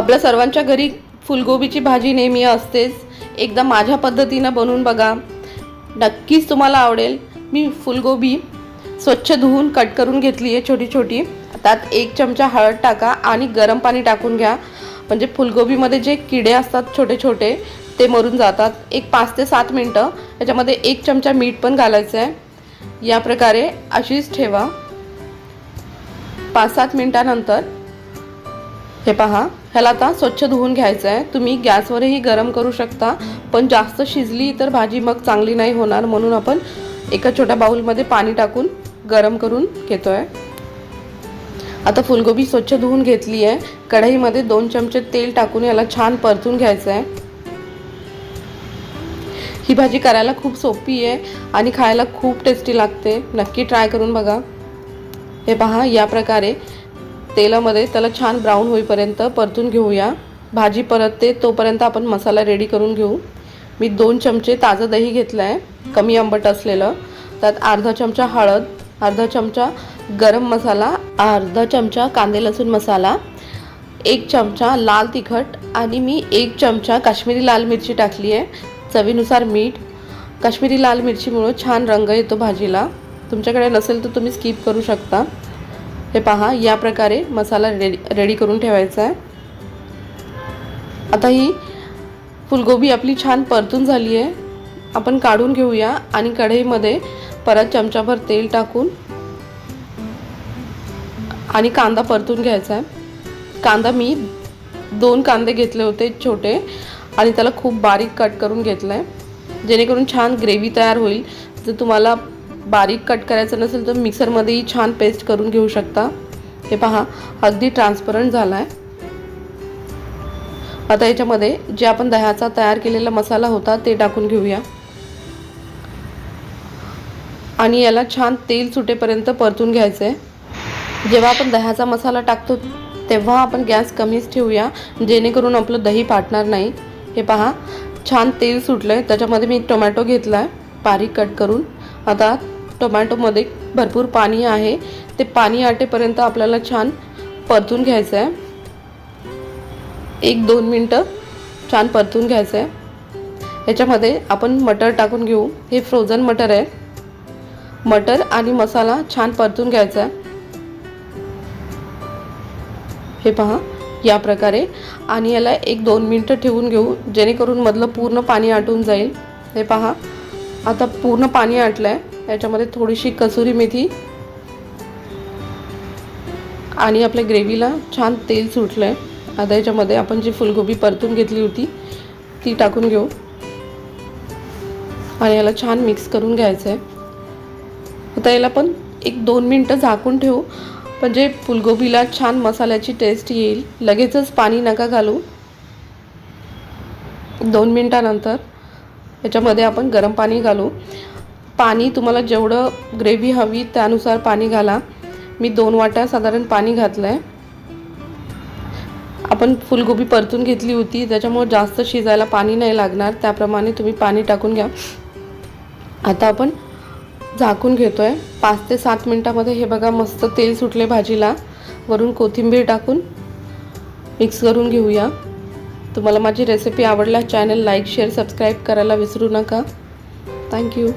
आपल्या सर्वांच्या घरी फुलगोबीची भाजी नेहमी असतेच. एकदा माझ्या पद्धतीनं बनवून बघा. नक्कीच तुम्हाला आवडेल. मी फुलगोबी स्वच्छ धुवून कट करून घेतली आहे छोटी छोटी त्यात एक चमचा हळद टाका आणि गरम पाणी टाकून घ्या. म्हणजे फुलगोबीमध्ये जे किडे असतात छोटे छोटे ते मरून जातात. एक पाच ते सात मिनटं. याच्यामध्ये एक चमचा मीठ पण घालायचं आहे या प्रकारे अशीच ठेवा. पाच सात मिनटानंतर हे पहा ह्याला आता स्वच्छ धुवून घ्यायचं आहे तुम्ही गॅसवरही गरम करू शकता पण जास्त शिजली तर भाजी मग चांगली नाही होणार म्हणून आपण एका छोट्या बाउलमध्ये पाणी टाकून गरम करून घेतो आहे आता फुलगोबी स्वच्छ धुवून घेतली आहे कढईमध्ये दोन चमचे तेल टाकून याला छान परतून घ्यायचं आहे ही भाजी करायला खूप सोपी आहे आणि खायला खूप टेस्टी लागते. नक्की ट्राय करून बघा. हे पहा या प्रकारे तेलामध्ये त्याला छान ब्राऊन होईपर्यंत परतून घेऊया. भाजी परतते तोपर्यंत आपण मसाला रेडी करून घेऊ. मी दोन चमचे ताजं दही घेतलं आहे कमी आंबट असलेलं. त्यात अर्धा चमचा हळद अर्धा चमचा गरम मसाला अर्धा चमचा कांदे लसूण मसाला एक चमचा लाल तिखट आणि मी एक चमचा काश्मीरी लाल मिरची टाकली आहे चवीनुसार मीठ. काश्मीरी लाल मिरचीमुळं छान रंग येतो भाजीला. तुमच्याकडे नसेल तर तुम्ही स्किप करू शकता. हे पहा या प्रकारे मसाला रेडी रेडी करून ठेवायचा आहे. आता ही फुलगोबी आपली छान परतून झाली आहे. आपण काढून घेऊया आणि कढईमध्ये परत चमचाभर तेल टाकून आणि कांदा परतून घ्यायचा आहे. कांदा मी दोन कांदे घेतले होते छोटे आणि त्याला खूप बारीक कट करून घेतलं आहे जेणेकरून छान ग्रेव्ही तयार होईल. जर तुम्हाला बारीक कट करायचं नसेल तर मिक्सरमध्येही छान पेस्ट करून घेऊ शकता. हे पहा अगदी ट्रान्सपरंट झाला आहे आता याच्यामध्ये जे आपण दह्याचा तयार केलेला मसाला होता ते टाकून घेऊया. आणि याला छान तेल सुटेपर्यंत परतून घ्यायचं आहे जेव्हा आपण दह्याचा मसाला टाकतो तेव्हा आपण गॅस कमीच ठेवूया जेणेकरून आपलं दही पाटणार नाही. हे पहा छान तेल सुटलं आहे त्याच्यामध्ये मी टोमॅटो घेतला आहे बारीक कट करून. आता टोमॅटोमध्ये भरपूर पाणी आहे. ते पाणी आटेपर्यंत आपल्याला छान परतून घ्यायचं आहे एक दोन मिनटं छान परतून घ्यायचं आहे याच्यामध्ये आपण मटर टाकून घेऊ. हे फ्रोझन मटर आहे. मटर आणि मसाला छान परतून घ्यायचा आहे हे पहा या प्रकारे. आणि याला एक दोन मिनटं ठेवून घेऊ. जेणेकरून मधलं पूर्ण पाणी आटून जाईल. हे पहा आता पूर्ण पाणी आटलं आहे याच्यामध्ये थोडीशी कसुरी मेथी आणि आपल्या ग्रेव्हीला छान तेल सुटलं आहे आता याच्यामध्ये आपण जी फुलगोबी परतून घेतली होती ती टाकून घेऊ. आणि याला छान मिक्स करून घ्यायचं आहे आता याला पण एक दोन मिनटं झाकून ठेवू. म्हणजे फुलगोबीला छान मसाल्याची टेस्ट येईल. लगेचच पाणी नका घालू. दोन मिनटानंतर याच्यामध्ये आपण गरम पाणी घालू. पाणी तुम्हाला जेवढं ग्रेव्ही हवी त्यानुसार पाणी घाला. मी दोन वाट्या साधारण पाणी घातलं आहे आपण फुलगोबी परतून घेतली होती त्याच्यामुळे जास्त शिजायला पाणी नाही लागणार. त्याप्रमाणे तुम्ही पाणी टाकून घ्या. आता आपण झाकून घेतो आहे पाच ते सात मिनटामध्ये हे बघा मस्त तेल सुटले भाजीला. वरून कोथिंबीर टाकून मिक्स करून घेऊया. तुम्हाला माझी रेसिपी आवडल्यास चॅनल लाईक शेअर सबस्क्राईब करायला विसरू नका. थँक्यू